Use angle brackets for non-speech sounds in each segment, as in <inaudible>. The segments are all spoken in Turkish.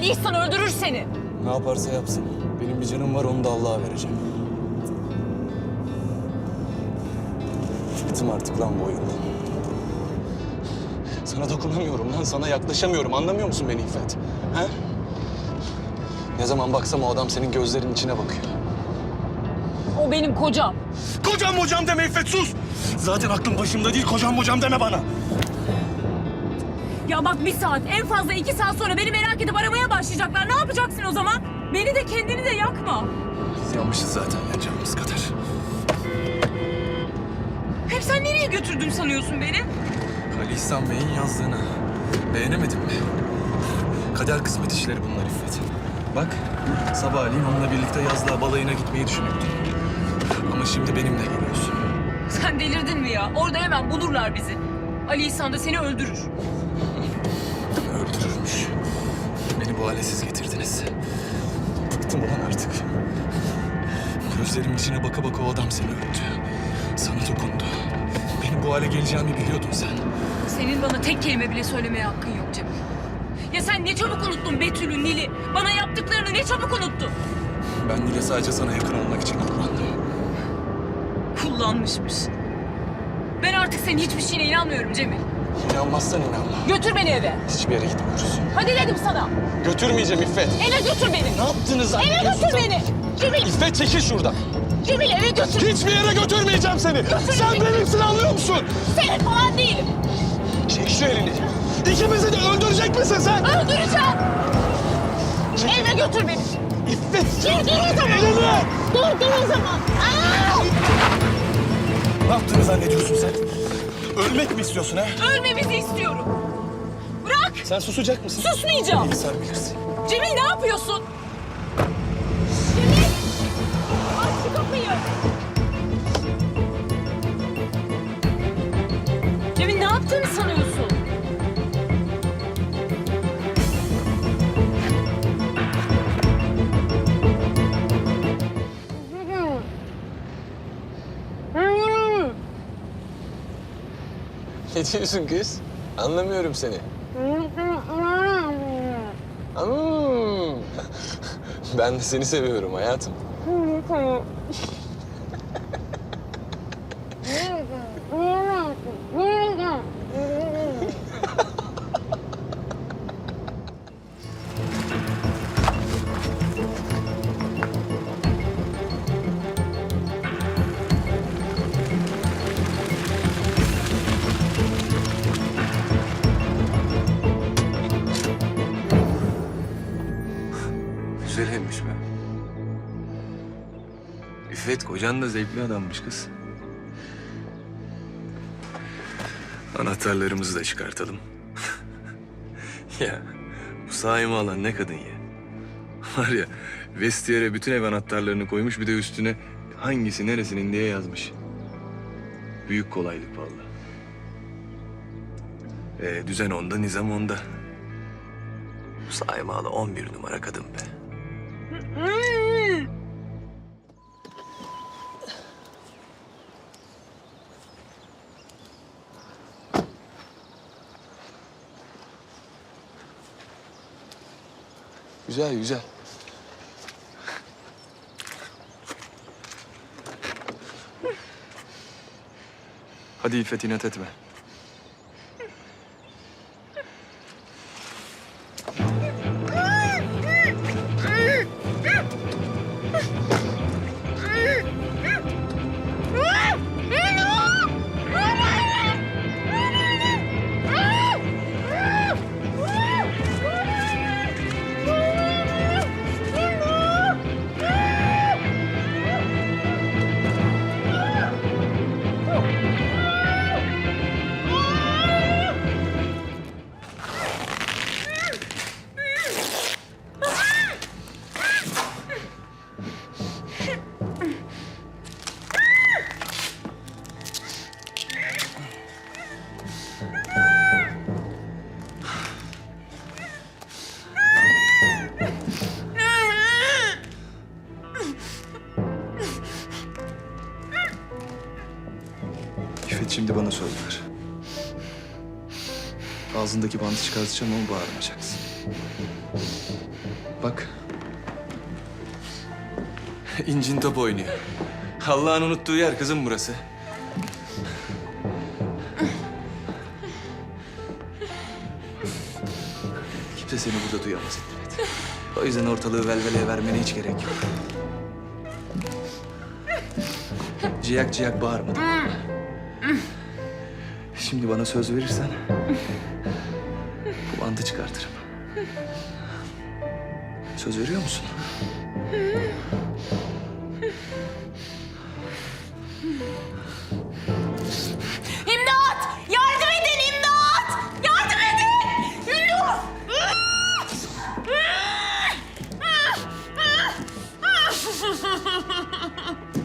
Ali İhsan öldürür seni. Ne yaparsa yapsın. Benim bir canım var onu da Allah'a vereceğim. Bıktım artık lan bu oyundan. Sana dokunamıyorum lan, sana yaklaşamıyorum. Anlamıyor musun beni İffet? He? Ne zaman baksam o adam senin gözlerinin içine bakıyor. O benim kocam. Kocam hocam deme İffet sus! Zaten aklım başımda değil, kocam hocam deme bana. Ya bak bir saat, en fazla iki saat sonra beni merak edip aramaya başlayacaklar. Ne yapacaksın o zaman? Beni de kendini de yakma. Yanmışız zaten ya canımız kadar. Hep sen nereye götürdün sanıyorsun beni? Ali İhsan Bey'in yazdığını beğenemedin mi? Kader kısmet işleri bunlar İffet. Bak sabahleyin onunla birlikte yazlığa balayına gitmeyi düşünüyordun. Ama şimdi benimle geliyorsun. Sen delirdin mi ya? Orada hemen bulurlar bizi. Ali İhsan da seni öldürür. Öldürürmüş. Beni bu hale siz getirdiniz. Bıktım ulan artık. Gözlerimin içine baka baka o adam seni öldü. Sana dokundu. Benim bu hale geleceğimi biliyordun sen. Senin bana tek kelime bile söylemeye hakkın yok Cemil. Ya sen ne çabuk unuttun Betül'ü, Nil'i. Bana yaptıklarını ne çabuk unuttun. Ben Nil'e sadece sana yakın olmak için kullandım. Kullanmışmış. Ben artık senin hiçbir şeyine inanmıyorum Cemil. İnanmazsan inanma. Götür beni eve. Hiçbir yere gitmiyoruz. Hadi dedim sana. Götürmeyeceğim İffet. Eve götür beni. Ne yaptınız Eve zannediyorsun götür beni. Cemil, İffet çekil şuradan. Cemil eve götür. Hiçbir yere götürmeyeceğim seni. Sen benimsin anlıyor musun? Senin falan değilim. Çek şu elini. İkimizi de öldürecek misin sen? Öldüreceğim. Eve götür beni. İffet. Dur dur o zaman. Elini. Dur dur o zaman. Aa! Ne yaptığını zannediyorsun sen? Ölmek mi istiyorsun ha? Ölmemizi istiyorum. Bırak. Sen susacak mısın? Susmayacağım. İyi sen bilirsin. Cemil ne yapıyorsun? Cemil! Aç şu kapıyı. Cemil ne yaptığını sanıyorsun? Ne diyorsun kız? Anlamıyorum seni. Hmm. Ben de seni seviyorum hayatım. Kocan da zevkli adammış kız. Anahtarlarımızı da çıkartalım. <laughs> ya bu sahibi alan ne kadın ya. Var ya vestiyere bütün ev anahtarlarını koymuş bir de üstüne hangisi neresinin diye yazmış. Büyük kolaylık vallahi. Ee, düzen onda, nizam onda. Bu saimalı 11 numara kadın be. Güzel, güzel. Hadi İffet inat etme. Ağzındaki bandı çıkartacağım ama bağırmayacaksın. Bak. İncin top oynuyor. Allah'ın unuttuğu yer kızım burası. Kimse seni burada duyamaz İffet. O yüzden ortalığı velveleye vermene hiç gerek yok. Ciyak ciyak bağırma tamam mı? Şimdi bana söz verirsen Söz veriyor musun? İmdat! Yardım edin imdat! Yardım edin! Ünlü!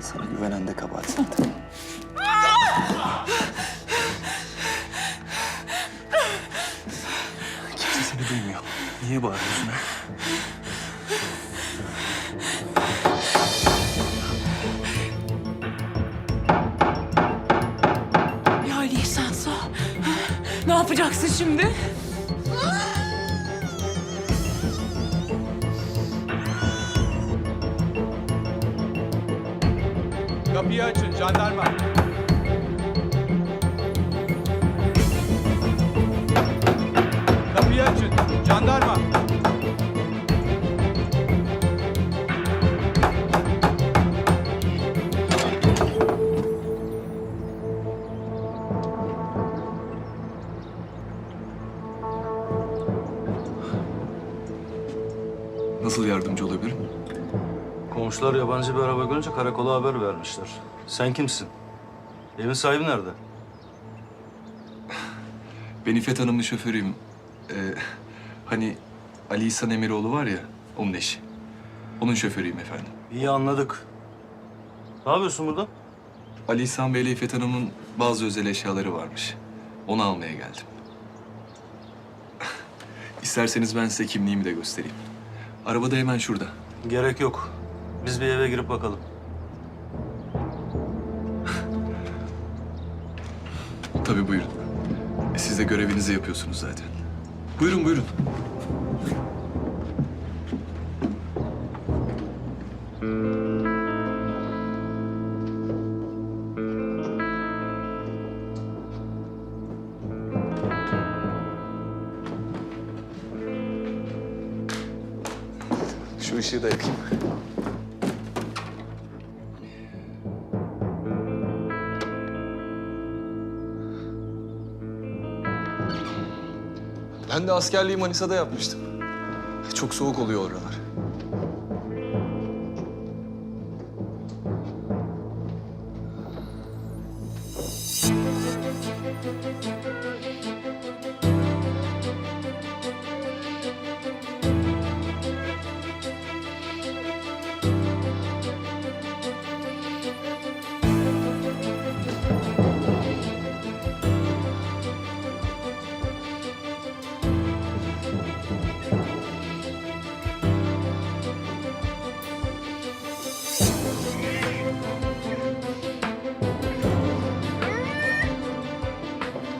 Sana güvenen de kabahat zaten. Kimse seni duymuyor. Niye bağırıyorsun yapacaksın şimdi? Kapıyı açın jandarma. Kapıyı açın jandarma. Komşular yabancı bir araba görünce karakola haber vermişler. Sen kimsin? Evin sahibi nerede? <sighs> Ben İffet Hanım'ın şoförüyüm. Ee, hani Ali İhsan Emiroğlu var ya, onun eşi. Onun şoförüyüm efendim. İyi anladık. Ne yapıyorsun burada? Ali İhsan Bey ile İffet Hanım'ın bazı özel eşyaları varmış. Onu almaya geldim. <sighs> İsterseniz ben size kimliğimi de göstereyim. Arabada hemen şurada. Gerek yok. Biz bir eve girip bakalım. Tabii buyurun. E, Siz de görevinizi yapıyorsunuz zaten. Buyurun buyurun. Şu ışığı da yakayım. Ben de askerliği Manisa'da yapmıştım. Çok soğuk oluyor oralar.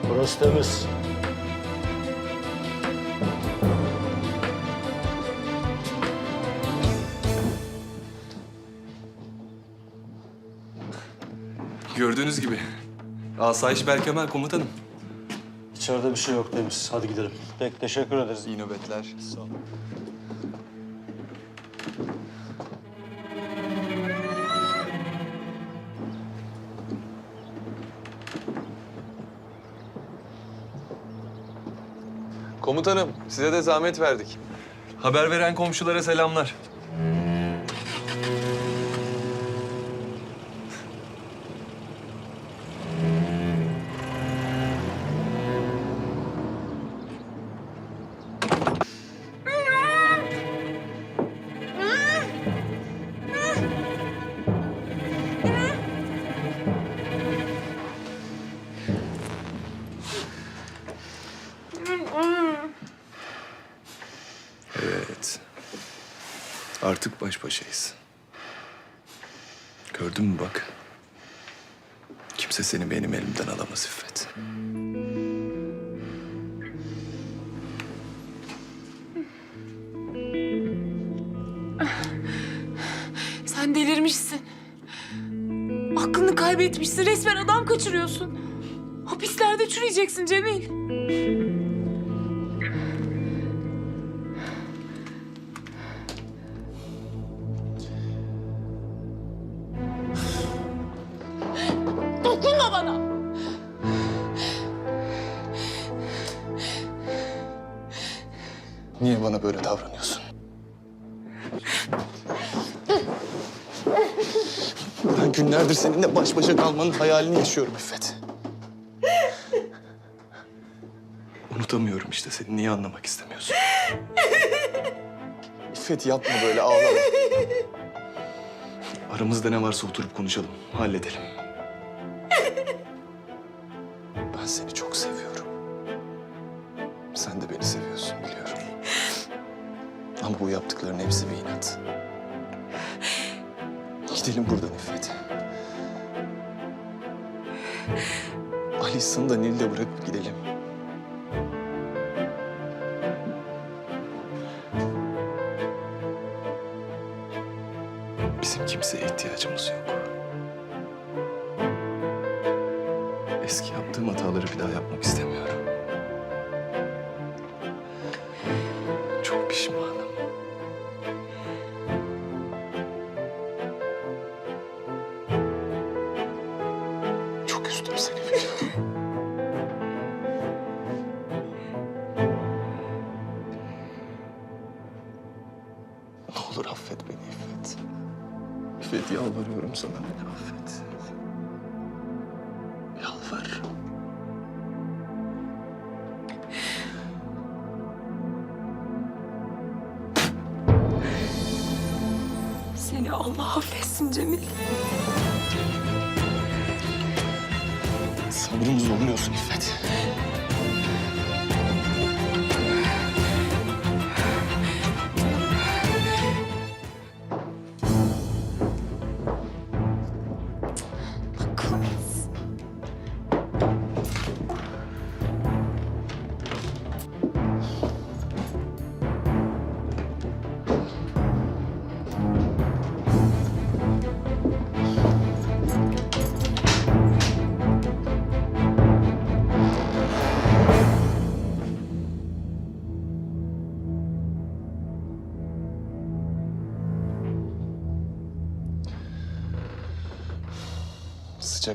Burası temiz. Gördüğünüz gibi. Asayiş Berkemal komutanım. İçeride bir şey yok temiz. Hadi gidelim. Pek teşekkür ederiz. İyi nöbetler. Sağ Komutanım, size de zahmet verdik. Haber veren komşulara selamlar. baş başayız. Gördün mü bak? Kimse seni benim elimden alamaz İffet. Sen delirmişsin. Aklını kaybetmişsin. Resmen adam kaçırıyorsun. Hapislerde çürüyeceksin Cemil. Bana böyle davranıyorsun? Ben günlerdir seninle baş başa kalmanın hayalini yaşıyorum İffet. Unutamıyorum işte seni. Niye anlamak istemiyorsun? İffet yapma böyle ağlama. Aramızda ne varsa oturup konuşalım. Halledelim. Yaptıkların hepsi bir inat. Gidelim buradan İffet. Alisa'nı da Nil'de bırakıp gidelim. Bizim kimseye ihtiyacımız yok. İffet yalvarıyorum sana beni affet. Yalvar. Seni Allah affetsin Cemil. Sabrımı zorluyorsun İffet.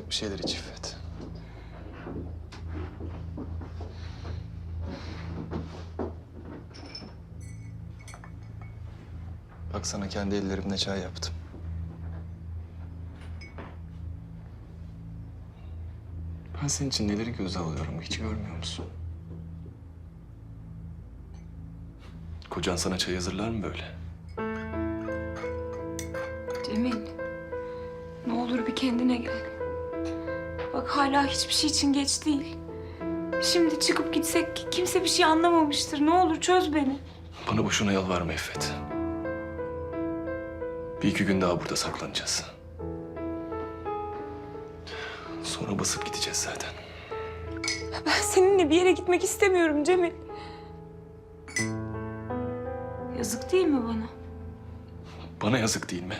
Bir şeyler iç İffet. Bak sana kendi ellerimle çay yaptım. Ben senin için neleri göze alıyorum hiç görmüyor musun? Kocan sana çay hazırlar mı böyle? Cemil. Ne olur bir kendine gel. Bak hala hiçbir şey için geç değil. Şimdi çıkıp gitsek kimse bir şey anlamamıştır. Ne olur çöz beni. Bana boşuna yalvarma İffet. Bir iki gün daha burada saklanacağız. Sonra basıp gideceğiz zaten. Ben seninle bir yere gitmek istemiyorum Cemil. Yazık değil mi bana? Bana yazık değil mi?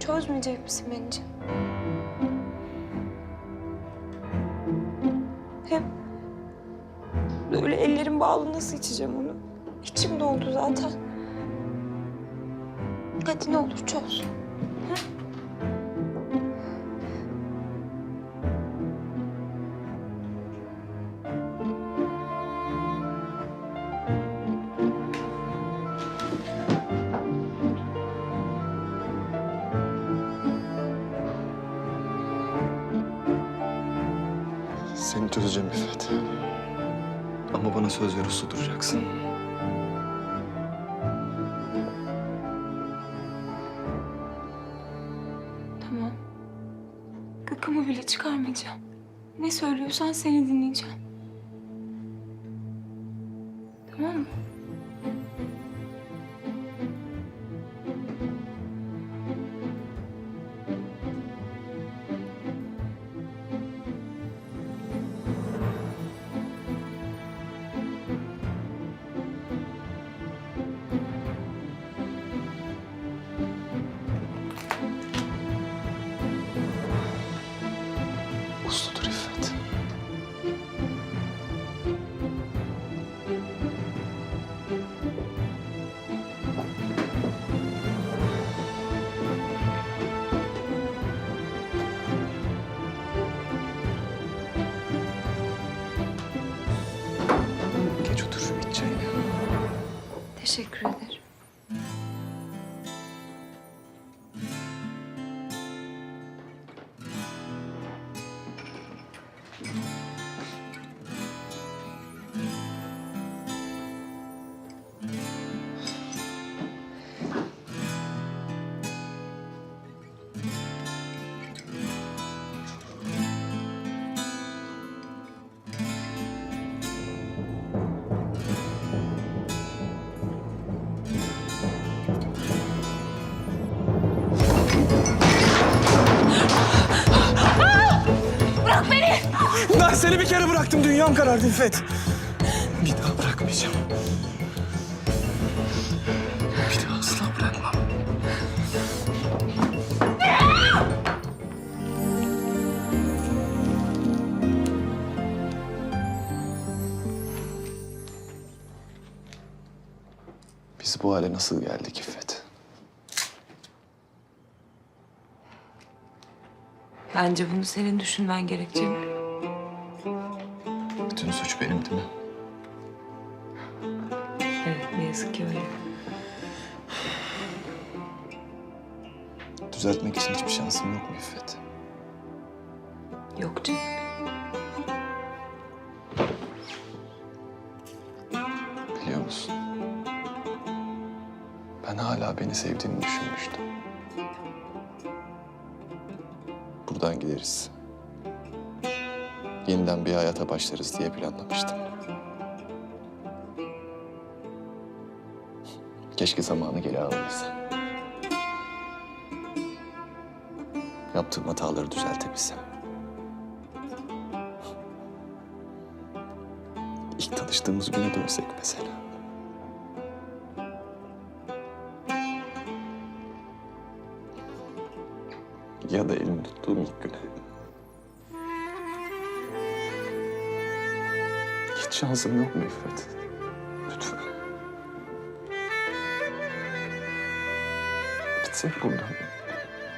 Çözmeyecek misin beni Hem böyle ellerim bağlı nasıl içeceğim onu? İçim doldu zaten. Hadi ne olur çöz. Seni çözeceğim İffet. Ama bana söz ver uslu duracaksın. Tamam. Gıkımı bile çıkarmayacağım. Ne söylüyorsan seni dinleyeceğim. Bir kere bıraktım. Dünyam karardı İffet. Bir daha bırakmayacağım. Bir daha asla bırakmam. Biz bu hale nasıl geldik İffet? Bence bunu senin düşünmen gerek Cemil. Bütün suç benim değil mi? Evet ne yazık ki öyle. Düzeltmek için hiçbir şansım yok mu İffet? Yok Cemil. Biliyor musun? Ben hala beni sevdiğini düşünmüştüm. Buradan gideriz. Yeniden bir hayata başlarız diye planlamıştım. Keşke zamanı geri alabilsem. Yaptığım hataları düzeltebilsem. İlk tanıştığımız güne dönsek mesela. Ya da elini tuttuğum ilk güne. Şansım yok mu İffet? Lütfen. Gitsek buradan.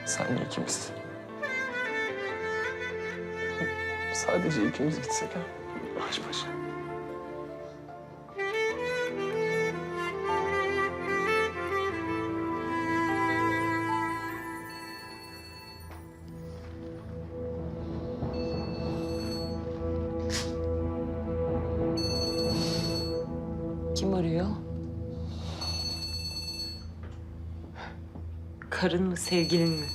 Senle ikimiz. Sadece ikimiz gitsek ha. Baş başa. Kim arıyor? Karın mı, sevgilin mi?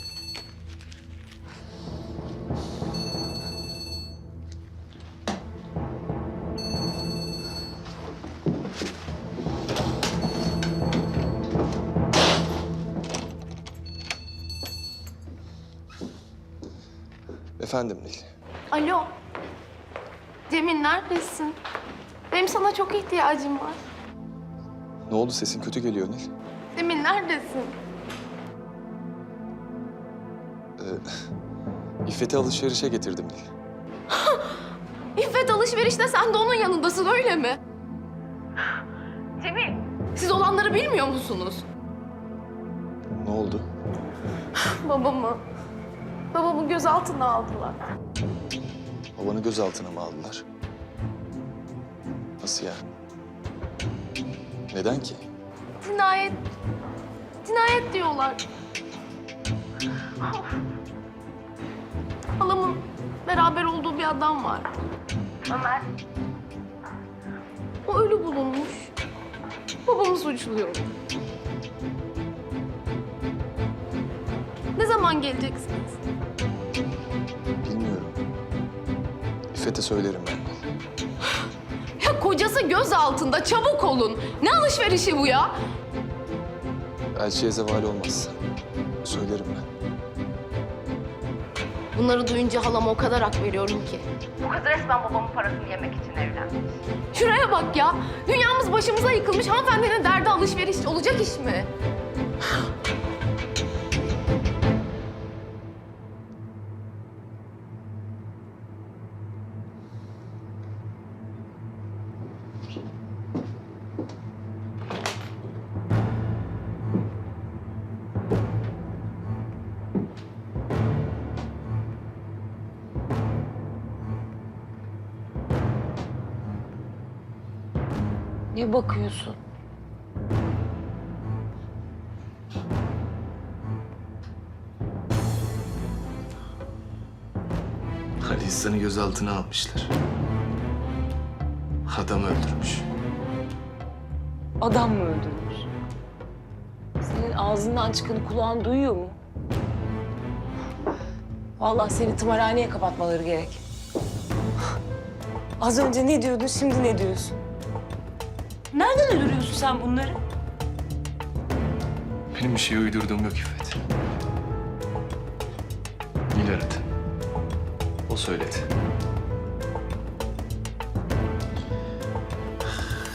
Efendim Nil. Alo. Cemil neredesin? Benim sana çok ihtiyacım var. Ne oldu sesin kötü geliyor Nil? Cemil neredesin? İffet'i alışverişe getirdim Nil. <laughs> İffet alışverişte sen de onun yanındasın öyle mi? Cemil. Siz olanları bilmiyor musunuz? Ne oldu? Babamı. Babamı gözaltına aldılar. Babanı gözaltına mı aldılar? Nasıl yani? Neden ki? Cinayet. Cinayet diyorlar. Halamın beraber olduğu bir adam var. Ömer. O ölü bulunmuş. Babamı suçluyor. Ne zaman geleceksiniz? Bilmiyorum. İffet'e söylerim ben. Kocası göz altında çabuk olun. Ne alışverişi bu ya? Elçiye zeval olmaz. Söylerim ben. Bunları duyunca halama o kadar hak veriyorum ki. Bu kız resmen babamın parasını yemek için evlenmiş. Şuraya bak ya. Dünyamız başımıza yıkılmış. Hanımefendinin derdi alışveriş. Olacak iş mi? Ne bakıyorsun? Ali İhsan'ı gözaltına almışlar. Adam öldürmüş. Adam mı öldürmüş? Senin ağzından çıkanı kulağın duyuyor mu? Vallahi seni tımarhaneye kapatmaları gerek. Az önce ne diyordun, şimdi ne diyorsun? Nereden uyduruyorsun sen bunları? Benim bir şey uydurduğum yok İffet. Nil aradı. O söyledi.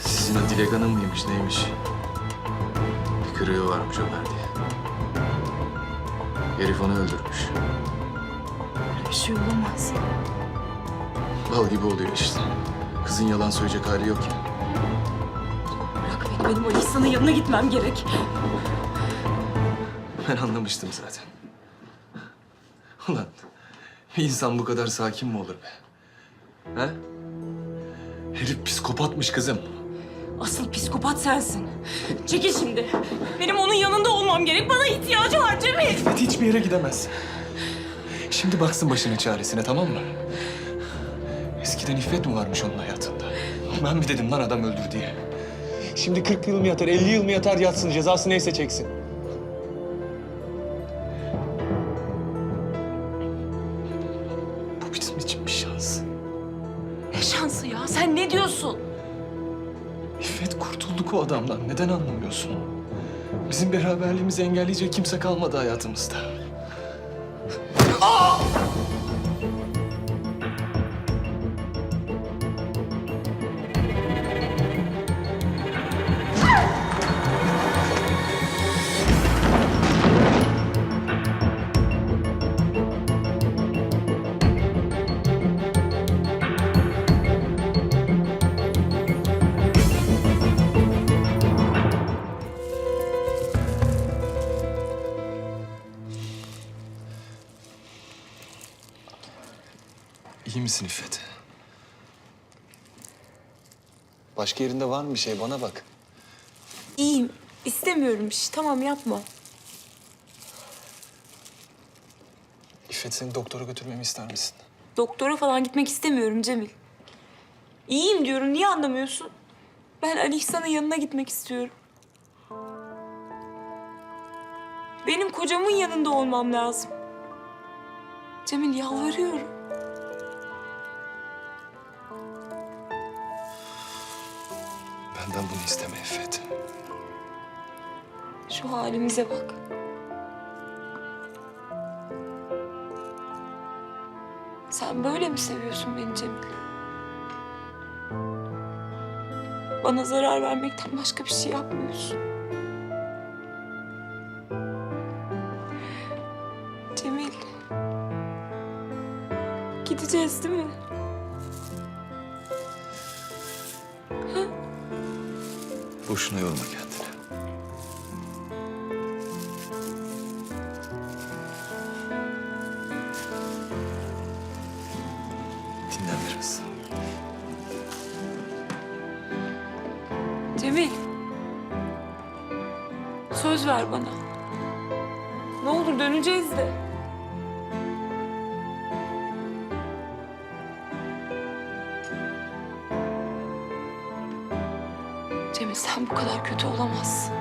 Sizin o Dilek Hanım mıymış neymiş? Bir kırığı varmış Ömer diye. Herif onu öldürmüş. Öyle bir şey olamaz. Bal gibi oluyor işte. Kızın yalan söyleyecek hali yok ya. Benim o İhsan'ın yanına gitmem gerek. Ben anlamıştım zaten. Ulan bir insan bu kadar sakin mi olur be? He? Herif psikopatmış kızım. Asıl psikopat sensin. Çekil şimdi. Benim onun yanında olmam gerek. Bana ihtiyacı var Cemil. İffet hiçbir yere gidemez. Şimdi baksın başının çaresine tamam mı? Eskiden İffet mi varmış onun hayatında? Ben mi dedim lan adam öldür diye? Şimdi 40 yıl mı yatar, 50 yıl mı yatar yatsın, cezası neyse çeksin. Bu bizim için bir şans. Ne şansı ya? Sen ne diyorsun? İffet kurtulduk o adamdan. Neden anlamıyorsun? Bizim beraberliğimizi engelleyecek kimse kalmadı hayatımızda. İyi misin İffet? Başka yerinde var mı bir şey? Bana bak. İyiyim. İstemiyorum iş. Tamam yapma. İffet seni doktora götürmemi ister misin? Doktora falan gitmek istemiyorum Cemil. İyiyim diyorum. Niye anlamıyorsun? Ben Ali İhsan'ın yanına gitmek istiyorum. Benim kocamın yanında olmam lazım. Cemil yalvarıyorum. Şu halimize bak. Sen böyle mi seviyorsun beni Cemil? Bana zarar vermekten başka bir şey yapmıyorsun. Cemil. Gideceğiz değil mi? Boşuna yorma kendini. Cemil sen bu kadar kötü olamazsın.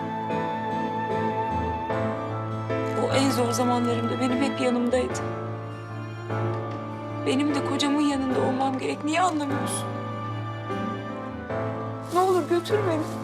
O en zor zamanlarımda benim hep yanımdaydı. Benim de kocamın yanında olmam gerek. Niye anlamıyorsun? Ne olur götür beni.